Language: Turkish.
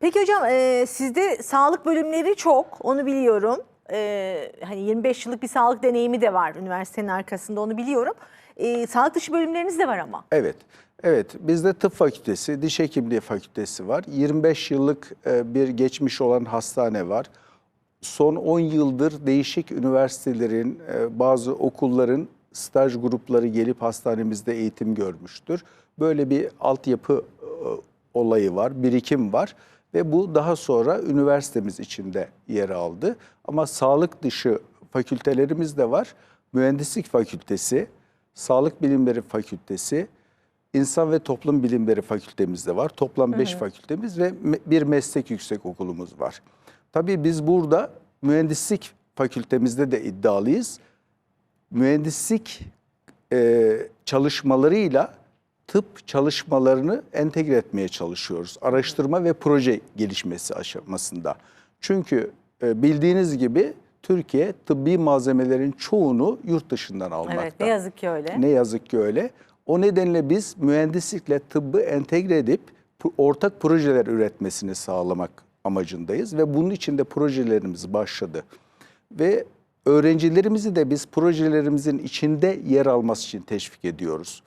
Peki hocam e, sizde sağlık bölümleri çok onu biliyorum. E, hani 25 yıllık bir sağlık deneyimi de var üniversitenin arkasında onu biliyorum. E, sağlık dışı bölümleriniz de var ama. Evet. Evet, bizde tıp fakültesi, diş hekimliği fakültesi var. 25 yıllık e, bir geçmiş olan hastane var. Son 10 yıldır değişik üniversitelerin, e, bazı okulların staj grupları gelip hastanemizde eğitim görmüştür. Böyle bir altyapı e, olayı var, birikim var ve bu daha sonra üniversitemiz içinde yer aldı. Ama sağlık dışı fakültelerimiz de var. Mühendislik fakültesi, Sağlık Bilimleri Fakültesi, İnsan ve Toplum Bilimleri Fakültemiz de var. Toplam 5 fakültemiz ve bir meslek yüksek okulumuz var. Tabii biz burada mühendislik fakültemizde de iddialıyız. Mühendislik e, çalışmalarıyla tıp çalışmalarını entegre etmeye çalışıyoruz. Araştırma ve proje gelişmesi aşamasında. Çünkü e, bildiğiniz gibi Türkiye tıbbi malzemelerin çoğunu yurt dışından almakta. Evet ne yazık ki öyle. Ne yazık ki öyle. O nedenle biz mühendislikle tıbbı entegre edip ortak projeler üretmesini sağlamak amacındayız ve bunun için de projelerimiz başladı. Ve öğrencilerimizi de biz projelerimizin içinde yer alması için teşvik ediyoruz.